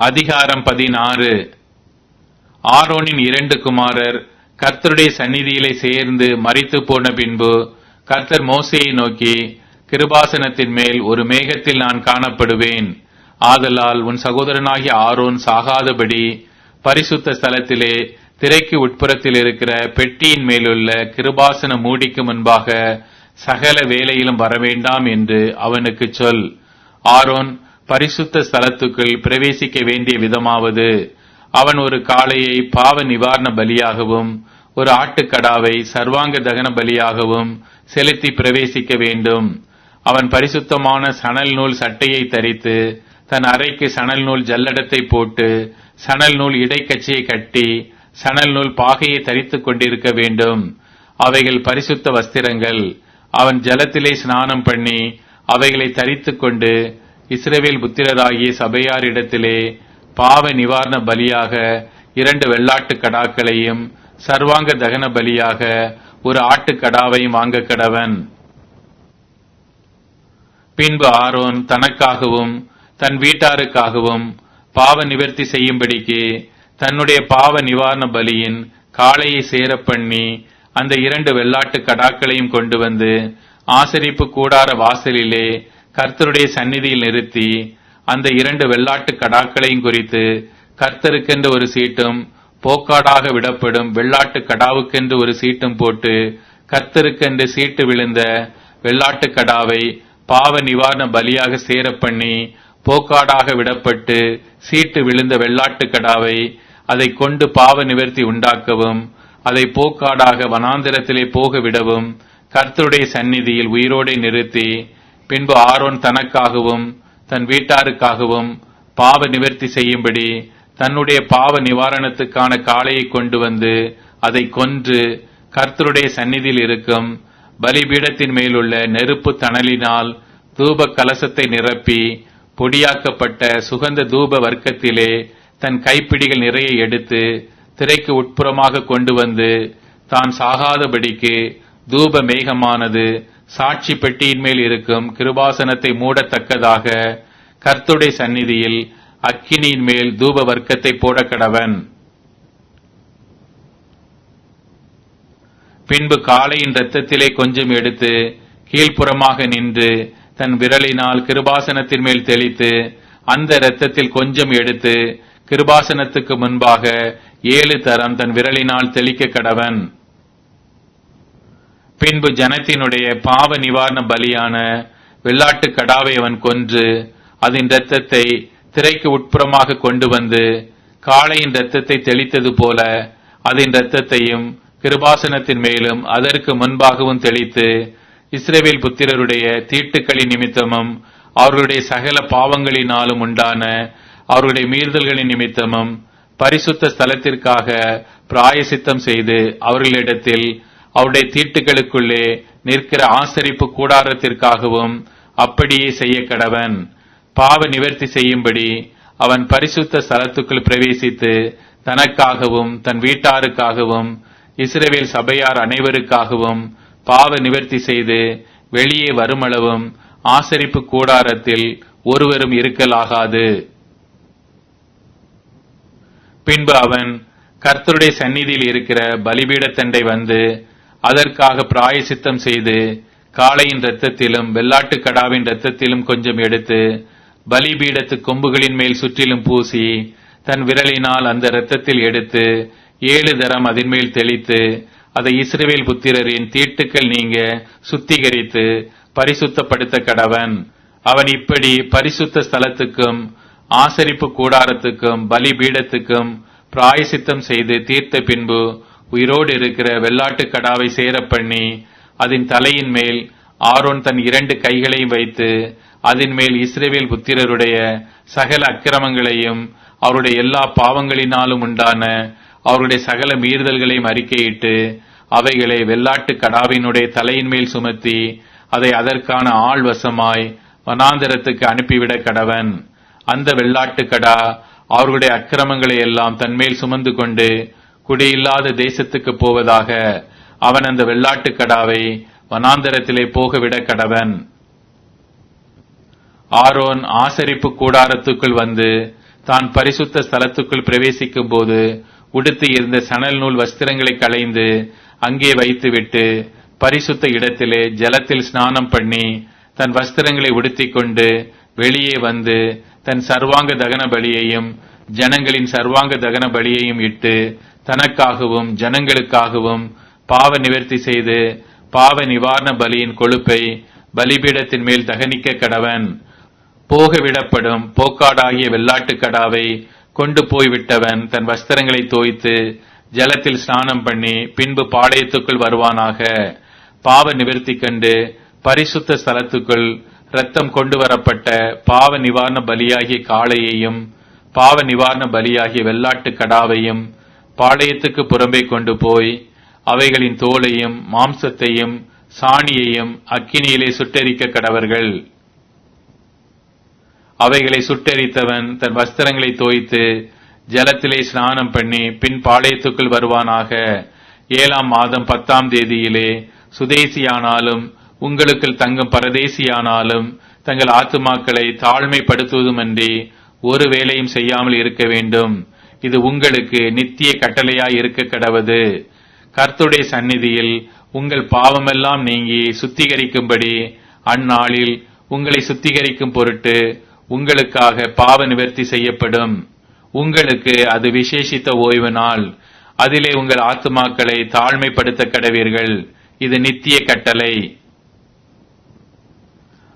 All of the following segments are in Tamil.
அதிகாரம் பதினாறு. ஆரோனின் இரண்டு குமாரர் கர்த்தருடைய சந்நிதியிலே சேர்ந்து மறித்து போன பின்பு கர்த்தர் மோசையை நோக்கி கிருபாசனத்தின் மேல் ஒரு மேகத்தில் நான் காணப்படுவேன். ஆதலால் உன் சகோதரனாகிய ஆரோன் சாகாதபடி பரிசுத்த ஸ்தலத்திலே திரைக்கு உட்புறத்தில் இருக்கிற பெட்டியின் மேலுள்ள கிருபாசன மூடிக்கு முன்பாக சகல வேலையிலும் வரவேண்டாம் என்று அவனுக்கு சொல். ஆரோன் பரிசுத்த ஸ்தலத்துக்குள் பிரவேசிக்க வேண்டிய விதமாவது அவன் ஒரு காளையை பாவ நிவாரண பலியாகவும் ஒரு ஆட்டுக்கடாவை சர்வாங்க தகன பலியாகவும் செலுத்தி பிரவேசிக்க வேண்டும். அவன் பரிசுத்தமான சணல் நூல் சட்டையை தரித்து தன் அறைக்கு சணல் நூல் ஜல்லடத்தை போட்டு சணல் நூல் இடைக்கச்சியை கட்டி சணல் நூல் பாகையை தரித்துக் கொண்டிருக்க வேண்டும். அவைகள் பரிசுத்த வஸ்திரங்கள். அவன் ஜலத்திலே ஸ்நானம் பண்ணி அவைகளை தரித்துக் கொண்டு இஸ்ரவேல் புத்திரராகிய சபையாரிடத்திலே பாவ நிவாரண பலியாக இரண்டு வெள்ளாட்டு கடாக்களையும் சர்வாங்க தகன பலியாக ஒரு ஆட்டுக்கடாவையும் வாங்க கடவன். பின்பு ஆரோன் தனக்காகவும் தன் வீட்டாருக்காகவும் பாவ நிவர்த்தி செய்யும்படிக்கு தன்னுடைய பாவ நிவாரண பலியின் காளையை சேர பண்ணி அந்த இரண்டு வெள்ளாட்டு கடாக்களையும் கொண்டு வந்து ஆசரிப்பு கூடார வாசலிலே கர்த்தருடைய சந்நிதியில் நிறுத்தி அந்த இரண்டு வெள்ளாட்டு கடாக்களையும் குறித்து கர்த்தருக்கென்று ஒரு சீட்டும் போக்காடாக விடப்படும் வெள்ளாட்டு கடாவுக்கென்று ஒரு சீட்டும் போட்டு கர்த்தருக்கென்று சீட்டு விழுந்த வெள்ளாட்டு கடாவை பாவ நிவாரண பலியாக சேர பண்ணி போக்காடாக விடப்பட்டு சீட்டு விழுந்த வெள்ளாட்டு கடாவை அதை கொண்டு பாவ நிவர்த்தி உண்டாக்கவும் அதை போக்காடாக வனாந்திரத்திலே போக விடவும் கர்த்தருடைய சந்நிதியில் உயிரோடே நிறுத்தி பின்பு ஆரோன் தனக்காகவும் தன் வீட்டாருக்காகவும் பாவ நிவர்த்தி செய்யும்படி தன்னுடைய பாவ நிவாரணத்துக்கான காளையை கொண்டு வந்து அதை கொன்று கர்த்தருடைய சந்நிதியில் இருக்கும் பலிபீடத்தின் மேலுள்ள நெருப்பு தணலினால் தூப கலசத்தை நிரப்பி பொடியாக்கப்பட்ட சுகந்த தூப வர்க்கத்திலே தன் கைப்பிடிகள் நிறைய எடுத்து திரைக்கு உட்புறமாக கொண்டு வந்து தான் சாகாதபடிக்கு தூப மேகமானது சாட்சி பெட்டியின் மேல் இருக்கும் கிருபாசனத்தை மூடத்தக்கதாக கர்த்துடைய சந்நிதியில் அக்கினியின் மேல் தூப வர்க்கத்தை போட கடவன். பின்பு காளையின் இரத்தத்திலே கொஞ்சம் எடுத்து கீழ்ப்புறமாக நின்று தன் விரலினால் கிருபாசனத்தின் மேல் தெளித்து அந்த இரத்தத்தில் கொஞ்சம் எடுத்து கிருபாசனத்துக்கு முன்பாக ஏழு தரம் தன் விரலினால் தெளிக்க கடவன். பின்பு ஜனத்தினுடைய பாவ நிவாரண பலியான வெள்ளாட்டு கடாவை அவன் கொன்று அதன் இரத்தத்தை திரைக்கு உட்புறமாக கொண்டு வந்து காளையின் இரத்தத்தை தெளித்தது போல அதன் இரத்தத்தையும் கிருபாசனத்தின் மேலும் அதற்கு முன்பாகவும் தெளித்து இஸ்ரேவேல் புத்திரருடைய தீட்டுக்களின் நிமித்தமும் அவர்களுடைய சகல பாவங்களினாலும் உண்டான அவர்களுடைய மீறுதல்களின் நிமித்தமும் பரிசுத்த ஸ்தலத்திற்காக பிராயசித்தம் செய்து அவர்களிடத்தில் அவருடைய தீட்டுகளுக்குள்ளே நிற்கிற ஆசரிப்பு கூடாரத்திற்காகவும் அப்படியே செய்ய கடவன். பாவ நிவர்த்தி செய்யும்படி அவன் பரிசுத்த ஸ்தலத்துக்குள் பிரவேசித்து தனக்காகவும் தன் வீட்டாருக்காகவும் இஸ்ரேவேல் சபையார் அனைவருக்காகவும் பாவ நிவர்த்தி செய்து வெளியே வருமளவும் ஆசரிப்பு கூடாரத்தில் ஒருவரும் இருக்கலாகாது. பின்பு அவன் கர்த்தருடைய சந்நிதியில் இருக்கிற பலிபீடத்தண்டை வந்து அதற்காக பிராயசித்தம் செய்து காளையின் இரத்தத்திலும் வெள்ளாட்டு கடாவின் இரத்தத்திலும் கொஞ்சம் எடுத்து பலிபீடத்து கொம்புகளின் மேல் சுற்றிலும் பூசி தன் விரலினால் அந்த இரத்தத்தில் எடுத்து ஏழு தரம் அதன் மேல் தெளித்து அதை இஸ்ரேல் புத்திரரின் தீட்டுக்கள் நீங்க சுத்திகரித்து பரிசுத்தப்படுத்த கடவன். அவன் இப்படி பரிசுத்த ஸ்தலத்துக்கும் ஆசரிப்பு கூடாரத்துக்கும் பலிபீடத்துக்கும் பிராயசித்தம் செய்து தீர்த்த பின்பு உயிரோடு இருக்கிற வெள்ளாட்டு கடாவை சேர பண்ணி அதன் தலையின் மேல் ஆரோன் தன் இரண்டு கைகளையும் வைத்து அதன் மேல் இஸ்ரேவேல் புத்திரருடைய சகல அக்கிரமங்களையும் அவருடைய எல்லா பாவங்களினாலும் உண்டான அவருடைய சகல மீறுதல்களையும் அறிக்கையிட்டு அவைகளை வெள்ளாட்டு கடாவினுடைய தலையின் மேல் சுமத்தி அதை அதற்கான ஆள் வசமாய் வனாந்தரத்துக்கு அனுப்பிவிட கடவன். அந்த வெள்ளாட்டு கடா அவர்களுடைய அக்கிரமங்களை எல்லாம் தன்மேல் சுமந்து கொண்டு குடியில்லாத தேசத்துக்கு போவதாக அவன் அந்த வெள்ளாட்டு கடாவை வனாந்தரத்திலே போகவிட கடவன். ஆரோன் ஆசரிப்பு கூடாரத்துக்குள் வந்து தான் பரிசுத்த ஸ்தலத்துக்குள் பிரவேசிக்கும் போது உடுத்தி இருந்த சணல் நூல் வஸ்திரங்களை களைந்து அங்கே வைத்துவிட்டு பரிசுத்த இடத்திலே ஜலத்தில் ஸ்நானம் பண்ணி தன் வஸ்திரங்களை உடுத்திக் கொண்டு வெளியே வந்து தன் சர்வாங்க தகன பலியையும் ஜனங்களின் சர்வாங்க தகன பலியையும் இட்டு தனக்காகவும் ஜனங்களுக்காகவும் பாவ நிவர்த்தி செய்து பாவ நிவாரண பலியின் கொழுப்பை பலிபீடத்தின் மேல் தகனிக்க கடவன். போகவிடப்படும் போக்காடாகிய வெள்ளாட்டுக் கடாவை கொண்டு போய்விட்டவன் தன் வஸ்திரங்களை தோய்த்து ஜலத்தில் ஸ்நானம் பண்ணி பின்பு பாளையத்துக்குள் வருவானாக. பாவ நிவர்த்தி கண்டு பரிசுத்த ஸ்தலத்துக்குள் ரத்தம் கொண்டு வரப்பட்ட பாவ நிவாரண பலியாகிய காளையையும் பாவ நிவாரண பலியாகிய வெள்ளாட்டு கடாவையும் பாளையத்துக்கு புறம்பே கொண்டு போய் அவைகளின் தோலையும் மாம்சத்தையும் சாணியையும் அக்கினியிலே சுட்டெரிக்க கடவர்கள். அவைகளை சுட்டெரித்தவன் தன் வஸ்திரங்களை தோய்த்து ஜலத்திலே ஸ்நானம் பண்ணி பின் பாளையத்துக்குள் வருவானாக. ஏழாம் மாதம் பத்தாம் தேதியிலே சுதேசியானாலும் உங்களுக்குள் தங்கும் பரதேசியானாலும் தங்கள் ஆத்துமாக்களை தாழ்மைப்படுத்துவதுமன்றி ஒரு வேலையும் செய்யாமல் இருக்க வேண்டும். இது உங்களுக்கு நித்திய கட்டளையாய் இருக்க கடவது. கர்த்துடைய சந்நிதியில் உங்கள் பாவமெல்லாம் நீங்கி சுத்திகரிக்கும்படி அந்நாளில் உங்களை சுத்திகரிக்கும் பொருட்டு உங்களுக்காக பாவ நிவர்த்தி செய்யப்படும். உங்களுக்கு அது விசேஷித்த ஓய்வு நாள். அதிலே உங்கள் ஆத்துமாக்களை தாழ்மைப்படுத்த கடவீர்கள். இது நித்திய கட்டளை.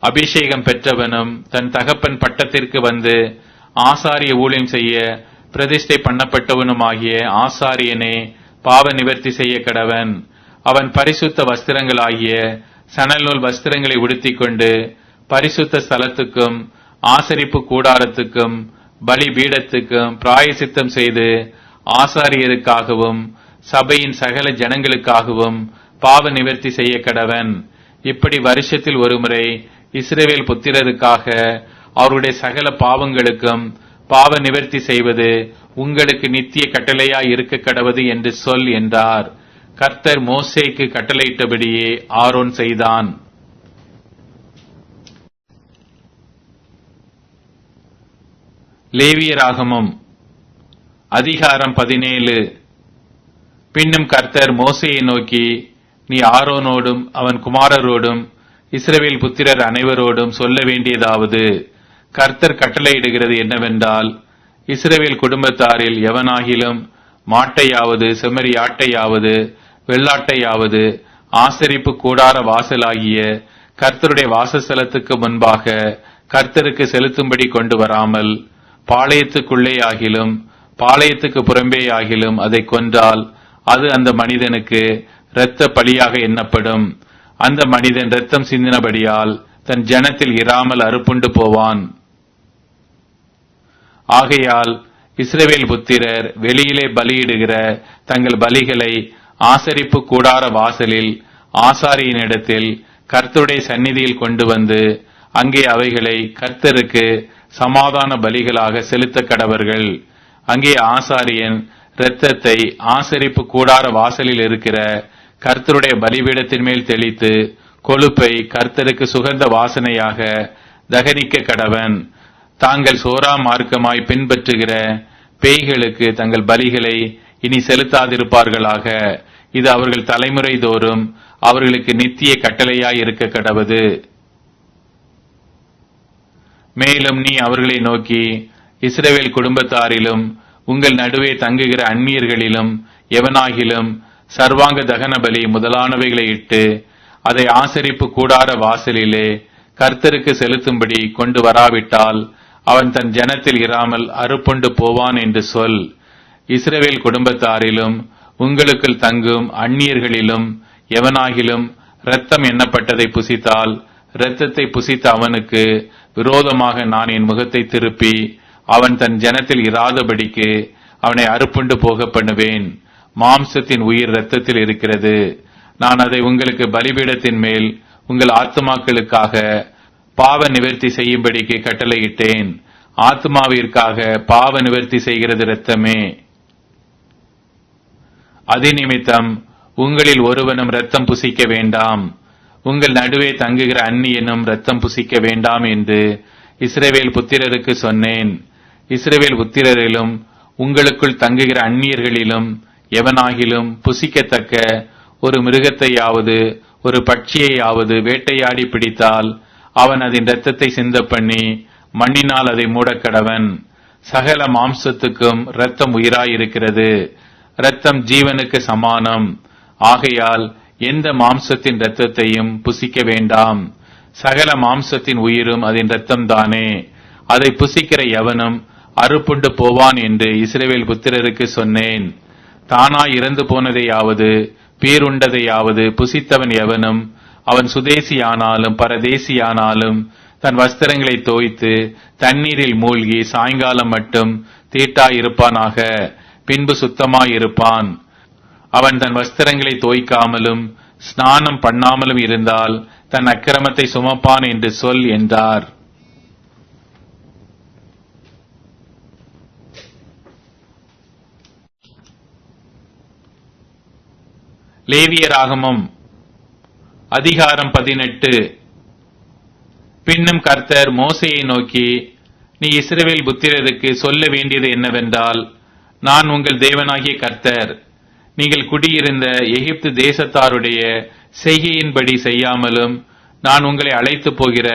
அபிஷேகம் பெற்றவனும் தன் தகப்பன் பட்டத்திற்கு வந்து ஆசாரிய ஊழியம் செய்ய பிரதிஷ்டை பண்ணப்பட்டவனுமாகிய ஆசாரியனே பாவ நிவர்த்தி செய்ய கடவன். அவன் பரிசுத்த வஸ்திரங்களாகிய சணல் வஸ்திரங்களை உடுத்திக் கொண்டு பரிசுத்த ஸ்தலத்துக்கும் ஆசரிப்பு கூடாரத்துக்கும் பலி பீடத்துக்கும் பிராயசித்தம் செய்து ஆசாரியருக்காகவும் சபையின் சகல ஜனங்களுக்காகவும் பாவ நிவர்த்தி செய்ய கடவன். இப்படி வருஷத்தில் ஒருமுறை இஸ்ரேவேல் புத்திரருக்காக அவருடைய சகல பாவங்களுக்கும் பாவ நிவர்த்தி செய்வது உங்களுக்கு நித்திய கட்டளையா இருக்க கடவது என்று சொல் என்றார். கர்த்தர் மோசேக்கு கட்டளையிட்டபடியே ஆரோன் செய்தான். லேவியராகமம் அதிகாரம் பதினேழு. பின்னும் கர்த்தர் மோசையை நோக்கி நீ ஆரோனோடும் அவன் குமாரரோடும் இஸ்ரவேல் புத்திரர் அனைவரோடும் சொல்ல வேண்டியதாவது கர்த்தர் கட்டளையிடுகிறது என்னவென்றால் இஸ்ரேவேல் குடும்பத்தாரில் எவனாகிலும் மாட்டையாவது செம்மறியாட்டையாவது வெள்ளாட்டையாவது ஆசரிப்பு கூடார வாசலாகிய கர்த்தருடைய வாசஸ்தலத்துக்கு முன்பாக கர்த்தருக்கு செலுத்தும்படி கொண்டு வராமல் பாளையத்துக்குள்ளே ஆகிலும் பாளையத்துக்கு புறம்பே ஆகிலும் அதை கொன்றால் அது அந்த மனிதனுக்கு இரத்த பலியாக எண்ணப்படும். அந்த மனிதன் இரத்தம் சிந்தினபடியால் தன் ஜனத்தில் இராமல் அறுப்புண்டு போவான். ஆகையால் இஸ்ரவேல் புத்திரர் வெளியிலே பலியிடுகிற தங்கள் பலிகளை ஆசரிப்பு கூடார வாசலில் ஆசாரியினிடத்தில் கர்த்தருடைய சந்நிதியில் கொண்டு வந்து அங்கே அவைகளை கர்த்தருக்கு சமாதான பலிகளாக செலுத்த கடவர்கள். அங்கே ஆசாரியன் இரத்தத்தை ஆசரிப்பு கூடார வாசலில் இருக்கிற கர்த்தருடைய பலிபீடத்தின் மேல் தெளித்து கொழுப்பை கர்த்தருக்கு சுகந்த வாசனையாக தகனிக்க கடவன். தாங்கள் சோரா மார்க்கமாய் பின்பற்றுகிற பேய்களுக்கு தங்கள் பலிகளை இனி செலுத்தாதிருப்பார்களாக. இது அவர்கள் தலைமுறை தோறும் அவர்களுக்கு நித்திய கட்டளையாய் இருக்க கடவது. மேலும் நீ அவர்களை நோக்கி இஸ்ரவேல் குடும்பத்தாரிலும் உங்கள் நடுவே தங்குகிற அந்நியர்களிலும் எவனாகிலும் சர்வாங்க தகன பலி முதலானவைகளை இட்டு அதை ஆசரிப்பு கூடார வாசலிலே கர்த்தருக்கு செலுத்தும்படி கொண்டு வராவிட்டால் அவன் தன் ஜனத்தில் இராமல் அறுப்புண்டு போவான் என்று சொல். இஸ்ரவேல் குடும்பத்தாரிலும் உங்களுக்குள் தங்கும் அந்நியர்களிலும் எவனாகிலும் இரத்தம் எண்ணப்பட்டதை புசித்தால் இரத்தத்தை புசித்த அவனுக்கு விரோதமாக நான் என் முகத்தை திருப்பி அவன் தன் ஜனத்தில் இராதபடிக்கு அவனை அறுப்புண்டு போக பண்ணுவேன். மாம்சத்தின் உயிர் இரத்தத்தில் இருக்கிறது. நான் அதை உங்களுக்கு பலிபீடத்தின் மேல் உங்கள் ஆத்துமாக்களுக்காக பாவ நிவர்த்தி செய்யும்படிக்கு கட்டளையிட்டேன். ஆத்மாவிற்காக பாவ நிவர்த்தி செய்கிறது இரத்தமே. அதிநிமித்தம் உங்களில் ஒருவனும் ரத்தம் புசிக்க வேண்டாம். உங்கள் நடுவே தங்குகிற அந்நியனும் ரத்தம் புசிக்க வேண்டாம் என்று இஸ்ரேவேல் புத்திரருக்கு சொன்னேன். இஸ்ரேவேல் புத்திரரிலும் உங்களுக்குள் தங்குகிற அந்நியர்களிலும் எவனாகிலும் புசிக்கத்தக்க ஒரு மிருகத்தையாவது ஒரு பட்சியையாவது வேட்டையாடி பிடித்தால் அவன் அதன் இரத்தத்தை சிந்த பண்ணி மண்ணினால் அதை மூடக்கடவன். சகல மாம்சத்துக்கும் இரத்தம் உயிராயிருக்கிறது. இரத்தம் ஜீவனுக்கு சமானம். ஆகையால் எந்த மாம்சத்தின் இரத்தத்தையும் புசிக்க வேண்டாம். சகல மாம்சத்தின் உயிரும் அதன் இரத்தம்தானே அதை புசிக்கிற எவனும் அறுப்புண்டு போவான் என்று இஸ்ரேவேல் புத்திரருக்கு சொன்னேன். தானாய் இறந்து போனதையாவது பீருண்டதையாவது புசித்தவன் எவனும் அவன் சுதேசியானாலும் பரதேசியானாலும் தன் வஸ்திரங்களை தோய்த்து தண்ணீரில் மூழ்கி சாயங்காலம் மட்டும் தீட்டாயிருப்பானாக பின்பு சுத்தமாயிருப்பான். அவன் தன் வஸ்திரங்களை தோய்க்காமலும் ஸ்நானம் பண்ணாமலும் இருந்தால் தன் அக்கிரமத்தை சுமப்பான் என்று சொல் என்றார். லேவியராகமம் அதிகாரம் பதினெட்டு. பின்னும் கர்த்தர் மோசையை நோக்கி நீ இஸ்ரவேல் புத்திரருக்கு சொல்ல வேண்டியது என்னவென்றால் நான் உங்கள் தேவனாகிய கர்த்தர். நீங்கள் குடியிருந்த எகிப்து தேசத்தாருடைய செய்கையின்படி செய்யாமலும் நான் உங்களை அழைத்து போகிற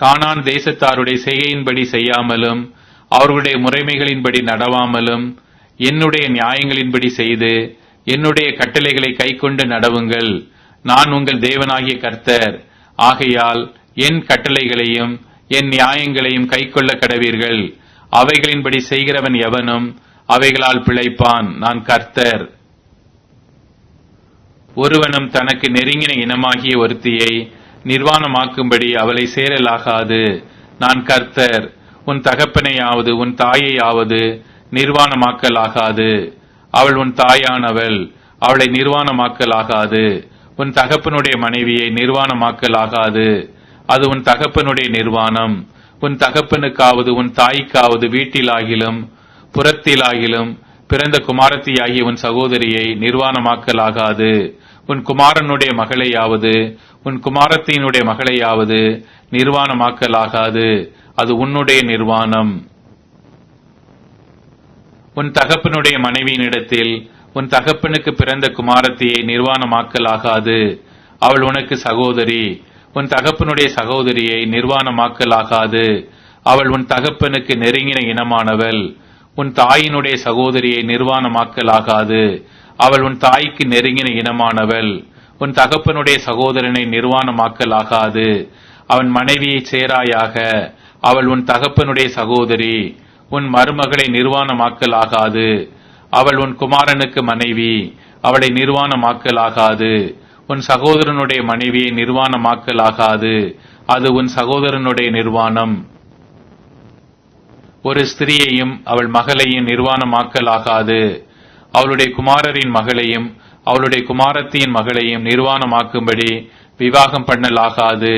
கானான் தேசத்தாருடைய செய்கையின்படி செய்யாமலும் அவர்களுடைய முறைமைகளின்படி நடவாமலும் என்னுடைய நியாயங்களின்படி செய்து என்னுடைய கட்டளைகளை கைக்கொண்டு நடவுங்கள். நான் உங்கள் தேவனாகிய கர்த்தர். ஆகையால் என் கட்டளைகளையும் என் நியாயங்களையும் கைக்கொள்ள கடவீர்கள். அவைகளின்படி செய்கிறவன் எவனும் அவைகளால் பிழைப்பான். நான் கர்த்தர். ஒருவனும் தனக்கு நெருங்கின இனமாகிய ஒருத்தியை நிர்வாணமாக்கும்படி அவளை சேரலாகாது. நான் கர்த்தர். உன் தகப்பனையாவது உன் தாயையாவது நிர்வாணமாக்கலாகாது. அவள் உன் தாயானவள். அவளை நிர்வாணமாக்கலாகாது. உன் தகப்பனுடைய மனைவியை நிர்வாணமாக்கலாகாது. அது உன் தகப்பனுடைய நிர்வாணம். உன் தகப்பனுக்காவது உன் தாய்க்காவது வீட்டிலாகிலும் புறத்திலாகிலும் பிறந்த குமாரத்தியாகிய உன் சகோதரியை நிர்வாணமாக்கலாகாது. உன் குமாரனுடைய மகளையாவது உன் குமாரத்தினுடைய மகளையாவது நிர்வாணமாக்கலாகாது. அது உன்னுடைய நிர்வாணம். உன் தகப்பனுடைய மனைவியினிடத்தில் உன் தகப்பனுக்கு பிறந்த குமாரத்தியை நிர்வாணமாக்கலாகாது. அவள் உனக்கு சகோதரி. உன் தகப்பனுடைய சகோதரியை நிர்வாணமாக்கலாகாது. அவள் உன் தகப்பனுக்கு நெருங்கின இனமானவள். உன் தாயினுடைய சகோதரியை நிர்வாணமாக்கலாகாது. அவள் உன் தாய்க்கு நெருங்கின இனமானவள். உன் தகப்பனுடைய சகோதரனை நிர்வாணமாக்கலாகாது. அவன் மனைவியை சேராயாக. அவள் உன் தகப்பனுடைய சகோதரி. உன் மருமகளை நிர்வாணமாக்கலாகாது. அவள் உன் குமாரனுக்கு மனைவி. அவளை நிர்வாணமாக்கலாகாது. உன் சகோதரனுடைய மனைவியை நிர்வாணமாக்கலாகாது. அது உன் சகோதரனுடைய நிர்வாணம். ஒரு ஸ்திரியையும் அவள் மகளையும் நிர்வாணமாக்கலாகாது. அவளுடைய குமாரரின் மகளையும் அவளுடைய குமாரத்தியின் மகளையும் நிர்வாணமாக்கும்படி விவாகம் பண்ணலாகாது.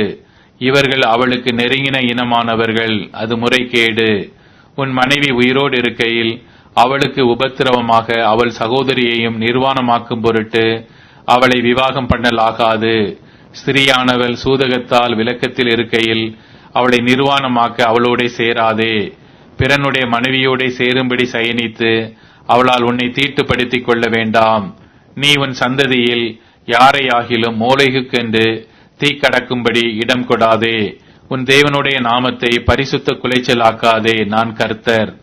இவர்கள் அவளுக்கு நெருங்கின இனமானவர்கள். அது முறைகேடு. உன் மனைவி உயிரோடு இருக்கையில் அவளுக்கு உபத்திரவமாக அவள் சகோதரியையும் நிர்வாணமாக்கும் பொருட்டு அவளை விவாகம் பண்ணலாகாது. ஸ்திரியானவள் சூதகத்தால் விளக்கத்தில் இருக்கையில் அவளை நிர்வாணமாக்க அவளோட சேராதே. பிறனுடைய மனைவியோட சேரும்படி சயனித்து அவளால் உன்னை தீட்டுப்படுத்திக் கொள்ள வேண்டாம். நீ உன் சந்ததியில் யாரையாகிலும் மூளைகுக்கென்று தீக்கடக்கும்படி இடம் கொடாதே. உன் தேவனுடைய நாமத்தை பரிசுத்த குலைச்சலாக்காதே நான் கர்த்தர்.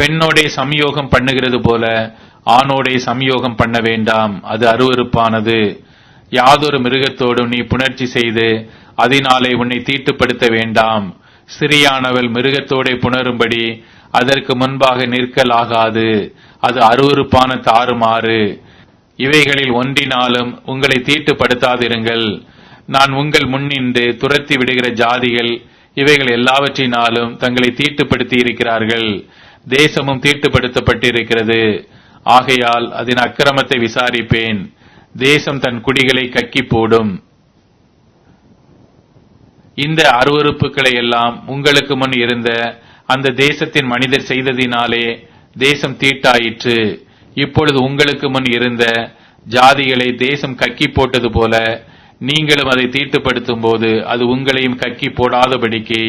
பெண்ணோடே சம்யோகம் பண்ணுகிறது போல ஆணோடே சம்யோகம் பண்ண வேண்டாம். அது அருவருப்பானது. யாதொரு மிருகத்தோடும் நீ புணர்ச்சி செய்து அதனாலே உன்னை தீட்டுப்படுத்த வேண்டாம். சிறியானவள் மிருகத்தோடே புணரும்படி அதற்கு முன்பாக நிற்கலாகாது. அது அருவருப்பான தாறுமாறு. இவைகளில் ஒன்றினாலும் உங்களை தீட்டுப்படுத்தாதிருங்கள். நான் உங்கள் முன்னின்று துரத்தி விடுகிற ஜாதிகள் இவைகள் எல்லாவற்றினாலும் தங்களை தீட்டுப்படுத்தி இருக்கிறார்கள். தேசமும் தீட்டுப்படுத்தப்பட்டிருக்கிறது. ஆகையால் அதன் அக்கிரமத்தை விசாரிப்பேன். தேசம் தன் குடிகளை கக்கி போடும். இந்த அருவறுப்புகளை எல்லாம் உங்களுக்கு முன் இருந்த அந்த தேசத்தின் மனிதர் செய்ததினாலே தேசம் தீட்டாயிற்று. இப்பொழுது உங்களுக்கு முன் இருந்த ஜாதிகளை தேசம் கக்கி போட்டது போல நீங்களும் அதை தீட்டுப்படுத்தும் போது அது உங்களையும் கக்கி போடாதபடிக்கு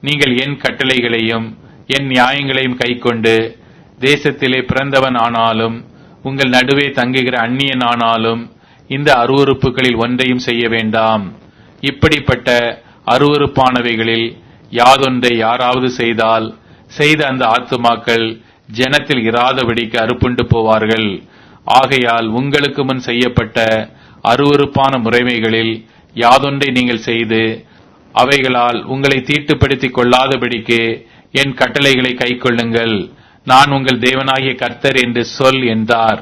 நீங்கள் என் கட்டளைகளையும் என் நியாயங்களையும் கைக்கொண்டு தேசத்திலே பிறந்தவன் ஆனாலும் உங்கள் நடுவே தங்குகிற அந்நியன் ஆனாலும் இந்த அருவறுப்புகளில் ஒன்றையும் செய்ய வேண்டாம். இப்படிப்பட்ட அருவறுப்பானவைகளில் யாதொன்றை யாராவது செய்தால் செய்த அந்த ஆத்துமாக்கள் ஜனத்தில் இராதபடிக்கு அறுப்புண்டு போவார்கள். ஆகையால் உங்களுக்கு முன் செய்யப்பட்ட அருவருப்பான முறைமைகளில் யாதொன்றை நீங்கள் செய்து அவைகளால் உங்களை தீட்டுப்படுத்திக் கொள்ளாதபடிக்கு என் கட்டளைகளை கைக்கொள்ளுங்கள். நான் உங்கள் தேவனாகிய கர்த்தர் என்று சொல் என்றார்.